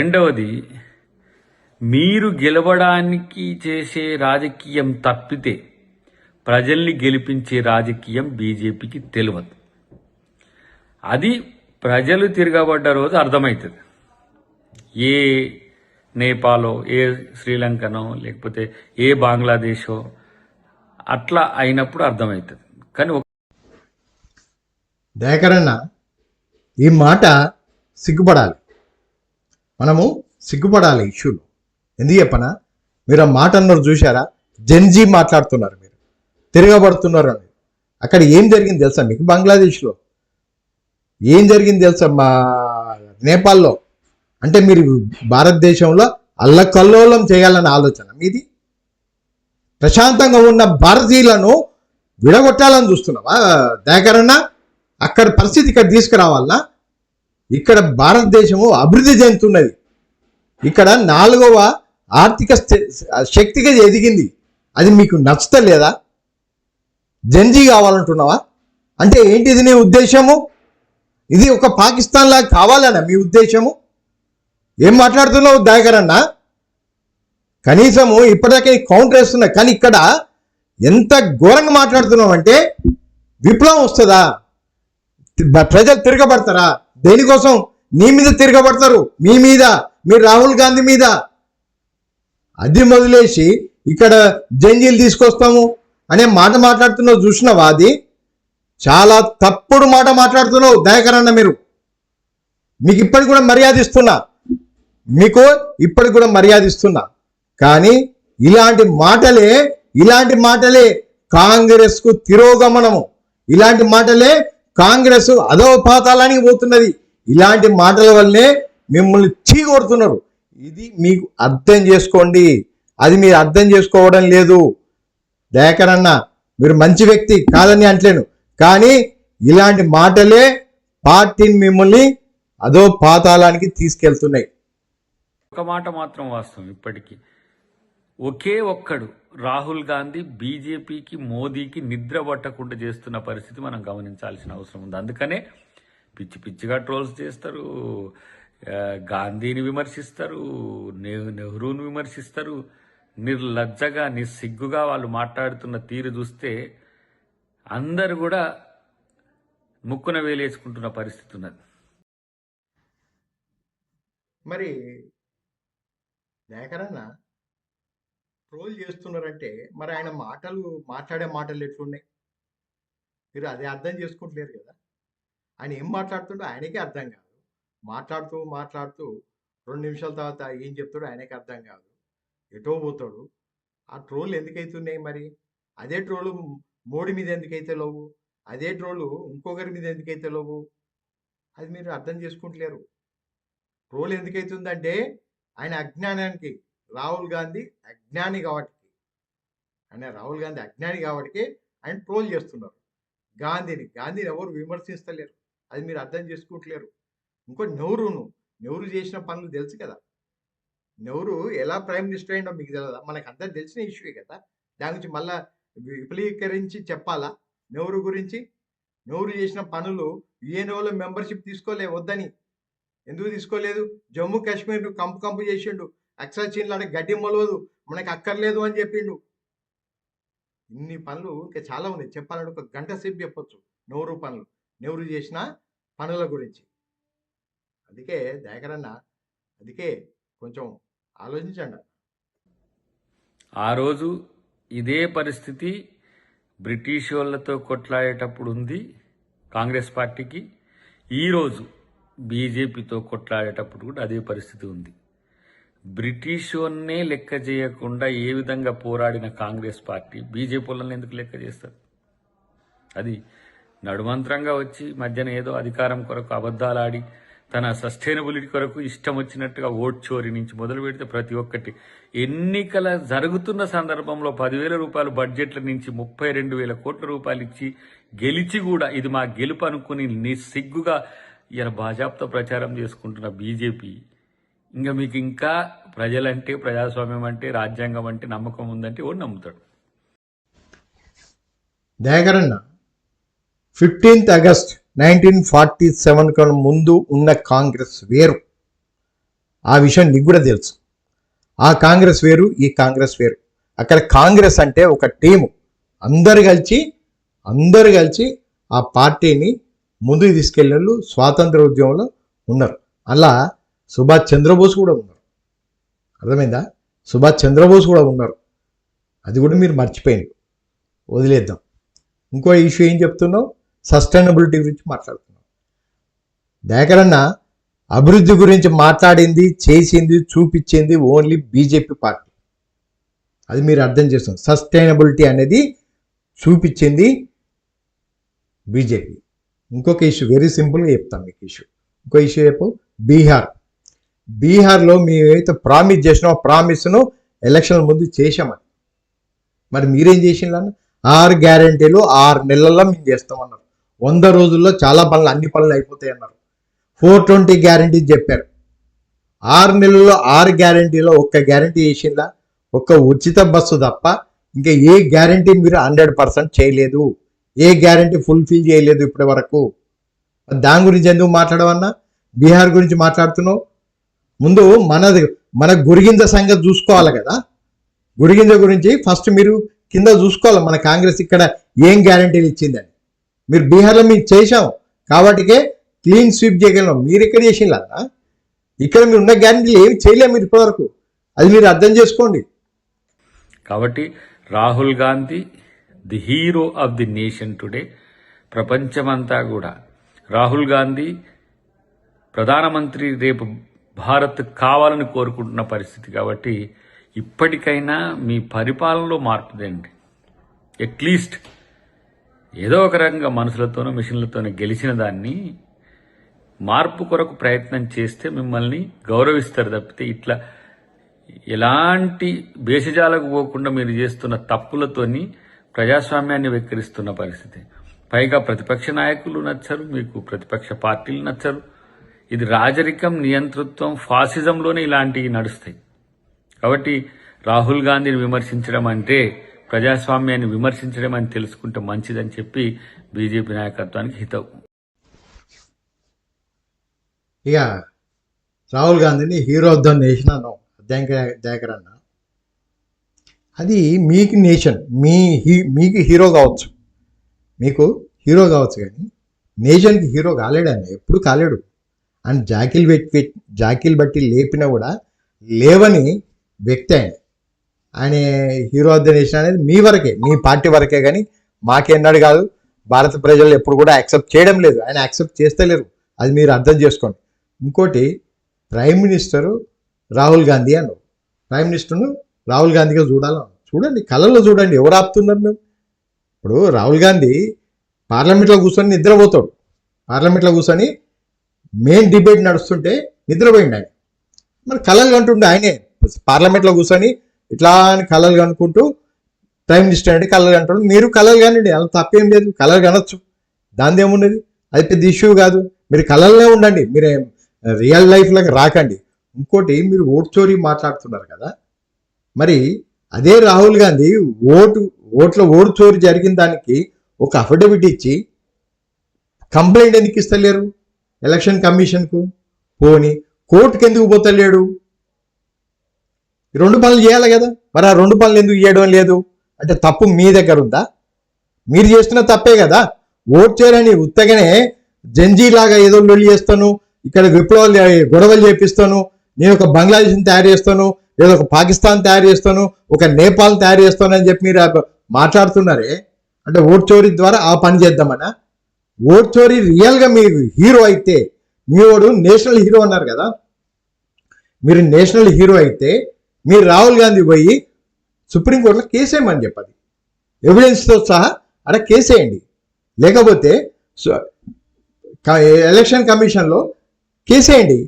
రెండవది మీరు గెలవడానికి చేసే రాజకీయం తప్పితే ప్రజల్ని గెలిపించే రాజకీయం బీజేపీకి తెలియదు అది ప్రజలు తిరగబడ్డ రోజు అర్థమవుతుంది ఏ నేపాలో ఏ శ్రీలంకనో లేకపోతే ఏ బంగ్లాదేశో అట్లా అయినప్పుడు అర్థమవుతుంది కానీ ఒక దయాకరన్న ఈ మాట సిగ్గుపడాలి. మనము సిగ్గుపడాలి ఇష్యూలో ఎందుకు చెప్పనా? మీరు ఆ మాట అన్నారు చూసారా జెన్జీ మాట్లాడుతున్నారు మీరు. తిరగబడుతున్నారు అని. అక్కడ ఏం జరిగింది తెలుసా మీకు బంగ్లాదేశ్లో? ఏం జరిగింది తెలుసా మా నేపాల్లో? అంటే మీరు భారతదేశంలో అల్లకల్లోలం చేయాలన్న ఆలోచన మీది? ప్రశాంతంగా ఉన్న భారతీయులను విడగొట్టాలని చూస్తున్నావా? దయాకరన్న అక్కడ పరిస్థితి ఇక్కడ తీసుకురావాలన్నా ఇక్కడ భారతదేశము అభివృద్ధి చెందుతున్నది. ఇక్కడ నాలుగవ ఆర్థిక స్థి- శక్తిగా ఎదిగింది. అది మీకు నచ్చతలేదా జంజీ కావాలంటున్నావా? అంటే ఏంటిది నీ ఉద్దేశము? ఇది ఒక పాకిస్తాన్ లాగా కావాలన్నా మీ ఉద్దేశము? ఏం మాట్లాడుతున్నావు దయాకరన్న కనీసము ఇప్పటిదాకా కౌంటర్ వేస్తున్నా కానీ ఇక్కడ ఎంత ఘోరంగా మాట్లాడుతున్నావు అంటే విప్లవం వస్తుందా? ప్రజలు తిరగబడతారా? దేనికోసం? నీ మీద తిరగబడతారు. మీ మీద మీరు రాహుల్ గాంధీ మీద. అది మొదలేసి ఇక్కడ జంజీలు తీసుకొస్తాము అనే మాట మాట్లాడుతున్నావు చూసిన అది చాలా తప్పుడు మాట మాట్లాడుతున్నావు దయకరన్న మీరు. మీకు ఇప్పటికి కూడా మర్యాద ఇస్తున్నా. మీకు ఇప్పటికి కూడా మర్యాద ఇస్తున్నా. కానీ ఇలాంటి మాటలే ఇలాంటి మాటలే కాంగ్రెస్కు తిరోగమనము. ఇలాంటి మాటలే కాంగ్రెస్ అధోపాతాలానికి పోతున్నది. ఇలాంటి మాటల వల్లనే మిమ్మల్ని చీకొడుతున్నారు. ఇది మీకు అర్థం చేసుకోండి. అది మీరు అర్థం చేసుకోవడం లేదు. దయాకరన్న మీరు మంచి వ్యక్తి కాదని అంటలేను. కానీ ఇలాంటి మాటలే పార్టీని మిమ్మల్ని అదో పాతాళానికి తీసుకెళ్తున్నాయి. ఒక మాట మాత్రం వాస్తవం ఇప్పటికీ. ఒకే ఒక్కడు రాహుల్ గాంధీ బీజేపీకి మోదీకి నిద్ర పట్టకుండా చేస్తున్న పరిస్థితి మనం గమనించాల్సిన అవసరం ఉంది. అందుకనే పిచ్చి పిచ్చిగా ట్రోల్స్ చేస్తారు. గాంధీని విమర్శిస్తారు. నెహ్రూని విమర్శిస్తారు. నిర్లజ్జగా నిస్సిగ్గుగా వాళ్ళు మాట్లాడుతున్న తీరు చూస్తే అందరు కూడా ముక్కున వేలేసుకుంటున్న పరిస్థితి ఉన్నది. మరి దయాకరన్న ట్రోల్ చేస్తున్నారంటే మరి ఆయన మాటలు మాట్లాడే మాటలు ఎట్లున్నాయి? మీరు అది అర్థం చేసుకుంటలేరు కదా. ఆయన ఏం మాట్లాడుతుండో ఆయనకే అర్థం కాదు. మాట్లాడుతూ మాట్లాడుతూ రెండు నిమిషాల తర్వాత ఏం చెప్తాడో ఆయనకి అర్థం కాదు. ఎటో పోతాడు. ఆ ట్రోల్ ఎందుకైతున్నాయి మరి? అదే ట్రోలు మోడీ మీద ఎందుకైతే లేవు? అదే ట్రోలు ఇంకొకరి మీద ఎందుకైతే లేవు? అది మీరు అర్థం చేసుకుంటలేరు. ట్రోల్ ఎందుకైతుందంటే ఆయన అజ్ఞానానికి రాహుల్ గాంధీ అజ్ఞాని కాబట్టి. ఆయన రాహుల్ గాంధీ అజ్ఞాని కాబట్టి ఆయన ట్రోల్ చేస్తున్నారు. గాంధీని గాంధీని ఎవరు విమర్శిస్తలేరు అది మీరు అర్థం చేసుకోవట్లేరు. ఇంకో నెహ్రూను నెహ్రూ చేసిన పనులు తెలుసు కదా. నెహ్రూ ఎలా ప్రైమ్ మినిస్టర్ అయిందో మీకు తెలియదా మనకు అందరు తెలిసిన ఇష్యూ కదా. దాని గురించి మళ్ళా విపులీకరించి చెప్పాలా? నెహ్రూ గురించి? నెహ్రూ చేసిన పనులు యుఎన్ఓలో మెంబర్షిప్ తీసుకోలే వద్దని. ఎందుకు తీసుకోలేదు? జమ్మూ కాశ్మీర్ కంపు కంపు చేసిండు. అక్సర్ అంటే గడ్డి మొలవదు. మనకి అక్కర్లేదు అని చెప్పిండు. ఇన్ని పనులు ఇంకా చాలా ఉన్నాయి. చెప్పాలంటే ఒక గంట సేపు చెప్పొచ్చు. నెహ్రూ పనులు. నెవరు చేసిన పనుల గురించి. అందుకే దయాకరన్న అందుకే కొంచెం ఆలోచించండి. ఆ రోజు ఇదే పరిస్థితి బ్రిటిష్ వాళ్ళతో కొట్లాడేటప్పుడు ఉంది కాంగ్రెస్ పార్టీకి. ఈరోజు బీజేపీతో కొట్లాడేటప్పుడు కూడా అదే పరిస్థితి ఉంది. బ్రిటిష్ వాళ్ళనే లెక్క చేయకుండా ఏ విధంగా పోరాడిన కాంగ్రెస్ పార్టీ బీజేపీ వాళ్ళని ఎందుకు లెక్క చేస్తారు? అది నడుమంత్రంగా వచ్చి మధ్యన ఏదో అధికారం కొరకు అబద్ధాలాడి తన సస్టైనబిలిటీ కొరకు ఇష్టం వచ్చినట్టుగా ఓట్ చోరీ నుంచి మొదలు పెడితే ప్రతి ఒక్కటి. ఎన్నికల జరుగుతున్న సందర్భంలో పదివేల రూపాయలు బడ్జెట్ల నుంచి ముప్పై రెండు వేల కోట్ల రూపాయలు ఇచ్చి గెలిచి కూడా ఇది మా గెలుపు అనుకుని నిస్సిగ్గుగా ఇలా భాజపాతో ప్రచారం చేసుకుంటున్న బీజేపీ. ఇంకా మీకు ఇంకా ప్రజలంటే ప్రజాస్వామ్యం అంటే రాజ్యాంగం అంటే నమ్మకం ఉందంటే ఓడి నమ్ముతాడు? దయాకరన్న fifteenth August nineteen forty seven కన్నా ముందు ఉన్న కాంగ్రెస్ వేరు. ఆ విషయం నీకు కూడా తెలుసు. ఆ కాంగ్రెస్ వేరు ఈ కాంగ్రెస్ వేరు. అక్కడ కాంగ్రెస్ అంటే ఒక టీము. అందరు కలిసి అందరు కలిసి ఆ పార్టీని ముందుకు తీసుకెళ్ళిన వాళ్ళు స్వాతంత్ర ఉద్యమంలో ఉన్నారు. అలా సుభాష్ చంద్రబోస్ కూడా ఉన్నారు. అర్థమైందా? సుభాష్ చంద్రబోస్ కూడా ఉన్నారు. అది కూడా మీరు మర్చిపోయింది వదిలేద్దాం. ఇంకో ఇష్యూ ఏం చెప్తున్నావు? సస్టైనబిలిటీ గురించి మాట్లాడుతున్నాం. దయాకరన్న అభివృద్ధి గురించి మాట్లాడింది చేసింది చూపించింది ఓన్లీ బీజేపీ పార్టీ. అది మీరు అర్థం చేస్తుంది సస్టైనబిలిటీ అనేది చూపించింది బీజేపీ. ఇంకొక ఇష్యూ వెరీ సింపుల్గా చెప్తాను మీకు ఇష్యూ. ఇంకో ఇష్యూ చెప్పు బీహార్. బీహార్లో మేమైతే ప్రామిస్ చేసినామో ఆ ప్రామిస్ను ఎలక్షన్ల ముందు చేశామని. మరి మీరేం చేసిండ్రు ఆరు గ్యారంటీలు ఆరు నెలల్లో మేము చేస్తామన్నారు. వంద రోజుల్లో చాలా పనులు అన్ని పనులు అయిపోతాయి అన్నారు. ఫోర్ ట్వంటీ గ్యారంటీ చెప్పారు. ఆరు నెలల్లో ఆరు గ్యారంటీలో ఒక్క గ్యారంటీ చేసిందా? ఒక్క ఉచిత బస్సు తప్ప ఇంకా ఏ గ్యారంటీ మీరు హండ్రెడ్ పర్సెంట్ చేయలేదు. ఏ గ్యారంటీ ఫుల్ఫిల్ చేయలేదు ఇప్పటి వరకు. దాని గురించి ఎందుకు మాట్లాడవన్నా? బీహార్ గురించి మాట్లాడుతున్నావు? ముందు మనది మన గురిగింజ సంగతి చూసుకోవాలి కదా. గురిగింజ గురించి ఫస్ట్ మీరు కింద చూసుకోవాలి. మన కాంగ్రెస్ ఇక్కడ ఏం గ్యారంటీలు ఇచ్చిందని. మీరు బీహార్లో మేము చేశాం. కాబట్టికే క్లీన్ స్వీప్ చేయగలం మీరు ఎక్కడ చేసిందా ఇక్కడ మీరు ఉన్న గ్యారంటీలు ఏమి చేయలేము మీరు ఇప్పటివరకు. అది మీరు అర్థం చేసుకోండి. కాబట్టి Rahul Gandhi the hero of the nation today ప్రపంచమంతా కూడా. రాహుల్ గాంధీ ప్రధానమంత్రి రేపు భారత్ కావాలని కోరుకుంటున్న పరిస్థితి కాబట్టి ఇప్పటికైనా మీ పరిపాలనలో మార్పుదండి అట్లీస్ట్ ఏదో ఒక రకంగా మనుషులతోనూ మిషన్లతోనూ గెలిచిన దాన్ని మార్పు కొరకు ప్రయత్నం చేస్తే మిమ్మల్ని గౌరవిస్తారు తప్పితే ఇట్లా ఎలాంటి భేషజాలకు పోకుండా మీరు చేస్తున్న తప్పులతోని ప్రజాస్వామ్యాన్ని వెక్కిరిస్తున్న పరిస్థితి. పైగా ప్రతిపక్ష నాయకులు నచ్చరు మీకు ప్రతిపక్ష పార్టీలు నచ్చరు. ఇది రాజరికం నియంతృత్వం ఫాసిజంలోనే ఇలాంటివి నడుస్తాయి. కాబట్టి రాహుల్ గాంధీని విమర్శించడం అంటే ప్రజాస్వామ్యాన్ని విమర్శించడం అని తెలుసుకుంటే మంచిదని చెప్పి బీజేపీ నాయకత్వానికి హితవు. ఇక రాహుల్ గాంధీని hero of the nation Dayakar అన్న. అది మీకు నేషన్ మీ హీ మీకు హీరో కావచ్చు. మీకు హీరో కావచ్చు కానీ నేషన్కి హీరో కాలేడు ఎప్పుడు కాలేడు. అండ్ జాకిల్ పెట్టి జాకిల్ బట్టి లేపినా కూడా లేవని వ్యక్తి ఆయన. ఆయన హీరో ఆఫ్ అనేది మీ వరకే మీ పార్టీ వరకే కానీ మాకేనాడు కాదు. భారత ప్రజలు ఎప్పుడు కూడా యాక్సెప్ట్ చేయడం లేదు. ఆయన యాక్సెప్ట్ చేస్తలేరు అది మీరు అర్థం చేసుకోండి. ఇంకోటి ప్రైమ్ మినిస్టరు రాహుల్ గాంధీ అన్నారు. ప్రైమ్ మినిస్టర్ను రాహుల్ గాంధీగా చూడాలి చూడండి కళల్లో చూడండి ఎవరు ఆపుతున్నారు మేము ఇప్పుడు రాహుల్ గాంధీ పార్లమెంట్లో కూర్చొని నిద్రపోతాడు. పార్లమెంట్లో కూర్చొని మెయిన్ డిబేట్ నడుస్తుంటే నిద్రపోయిండు ఆయన. మరి కళలు అంటుండే ఆయనే. పార్లమెంట్లో కూర్చొని ఇట్లా అని కళలు కనుక్కుంటూ టైం మినిస్టర్ అంటే కళలు కంటాడు మీరు కళలు కానివ్వండి అలా తప్పేం లేదు. కలలు కనొచ్చు. దాని ఏమున్నది అది పెద్ద ఇష్యూ కాదు. మీరు కలల్లో ఉండండి. మీరు రియల్ లైఫ్లోకి రాకండి. ఇంకోటి మీరు ఓట్ చోరీ మాట్లాడుతున్నారు కదా. మరి అదే రాహుల్ గాంధీ ఓటు ఓట్ల ఓటు చోరీ జరిగిన దానికి ఒక అఫిడవిట్ ఇచ్చి కంప్లైంట్ ఎందుకు ఇస్తలేరు? ఎలక్షన్ కమిషన్కు పోని కోర్టుకి ఎందుకు పోతలేడు? ఈ రెండు పనులు చేయాలి కదా. మరి ఆ రెండు పనులు ఎందుకు చేయడం లేదు? అంటే తప్పు మీ దగ్గర ఉందా? మీరు చేస్తున్న తప్పే కదా. ఓట్ చేయరని ఉత్తగానే జంజీలాగా ఏదో లొల్లి చేస్తాను ఇక్కడ విప్లవాలు గొడవలు చేపిస్తాను నేను ఒక బంగ్లాదేశ్ని తయారు చేస్తాను లేదా ఒక పాకిస్తాన్ తయారు చేస్తాను ఒక నేపాల్ తయారు చేస్తాను అని చెప్పి మీరు మాట్లాడుతున్నారే? అంటే ఓట్ చోరీ ద్వారా ఆ పని చేద్దామనా? ఓట్ చోరీ రియల్గా మీరు హీరో అయితే మీ వాడు నేషనల్ హీరో అన్నారు కదా. మీరు నేషనల్ హీరో అయితే మీరు రాహుల్ గాంధీ పోయి సుప్రీంకోర్టులో కేసేయమని చెప్పాలి ఎవిడెన్స్తో సహా అక్కడ కేసేయండి లేకపోతే ఎలక్షన్ కమిషన్లో కేసేయండి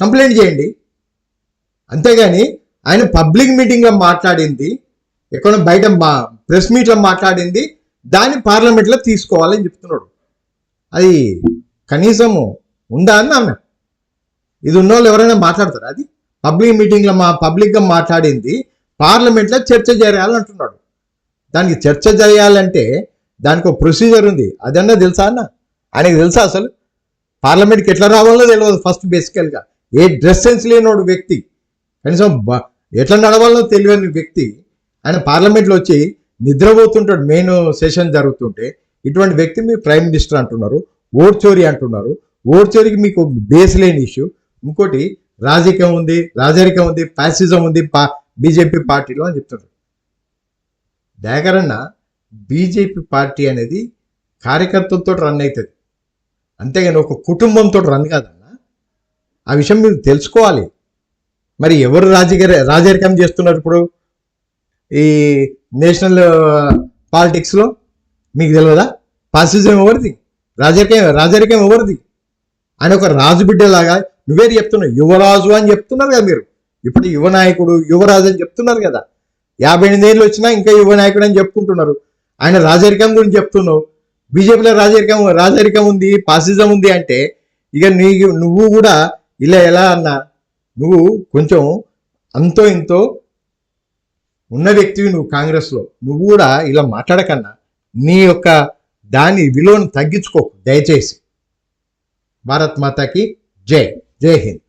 కంప్లైంట్ చేయండి. అంతేగాని ఆయన పబ్లిక్ మీటింగ్లో మాట్లాడింది ఎక్కడ బయట మా ప్రెస్ మీట్లో మాట్లాడింది దాన్ని పార్లమెంట్లో తీసుకోవాలని చెప్తున్నాడు. అది కనీసము ఉందా అని ఆమె ఇది ఉన్న వాళ్ళు ఎవరైనా మాట్లాడతారా అది? పబ్లిక్ మీటింగ్లో మా పబ్లిక్గా మాట్లాడింది పార్లమెంట్లో చర్చ చేయాలంటున్నాడు దానికి చర్చ జరగాలంటే దానికి ఒక ప్రొసీజర్ ఉంది. అదన్నా తెలుసా అన్న? ఆయనకు తెలుసా అసలు? పార్లమెంట్కి ఎట్లా రావాలో తెలియదు ఫస్ట్ బేసికల్గా. ఏ డ్రెస్ సెన్స్ లేనోడు వ్యక్తి కనీసం ఎట్లా నడవాలో తెలియని వ్యక్తి ఆయన పార్లమెంట్లో వచ్చి నిద్రపోతుంటాడు. మెయిన్ సెషన్ జరుగుతుంటే ఇటువంటి వ్యక్తి మీ ప్రైమ్ మినిస్టర్ అంటున్నారు ఓట్ చోరీ అంటున్నారు. ఓట్ చోరీకి మీకు బేస్ లేని ఇష్యూ. ఇంకోటి రాజకీయం ఉంది రాజరికం ఉంది ఫ్యాసిజం ఉంది పా బీజేపీ పార్టీలో అని చెప్తున్నారు దయాకరన్న బీజేపీ పార్టీ అనేది కార్యకర్తలతో రన్ అవుతుంది అంతేగాని ఒక కుటుంబంతో రన్ కాదన్న ఆ విషయం మీరు తెలుసుకోవాలి. మరి ఎవరు రాజకీయ రాజరికం చేస్తున్నారు ఇప్పుడు? ఈ నేషనల్ పాలిటిక్స్లో మీకు తెలియదా పాసిజం ఎవరిది? రాజకీయం రాజరికం ఎవరిది? ఆయన ఒక రాజు బిడ్డలాగా నువ్వేది చెప్తున్నావు యువరాజు అని చెప్తున్నారు కదా మీరు. ఇప్పుడు యువ నాయకుడు యువరాజు అని చెప్తున్నారు కదా. యాభై ఎనిమిది ఏళ్ళు వచ్చినా ఇంకా యువనాయకుడు అని చెప్పుకుంటున్నారు. ఆయన రాజరికం గురించి చెప్తున్నావు. బీజేపీలో రాజరికం రాజరికం ఉంది పాసిజం ఉంది అంటే ఇక నీ నువ్వు కూడా ఇలా ఎలా అన్నా నువ్వు కొంచెం అంతో ఇంతో ఉన్న వ్యక్తివి నువ్వు కాంగ్రెస్లో. నువ్వు కూడా ఇలా మాట్లాడకన్నా నీ యొక్క దాని విలువను తగ్గించుకోకు. దయచేసి. భారత్ మాతాకి జై. జై హింద్.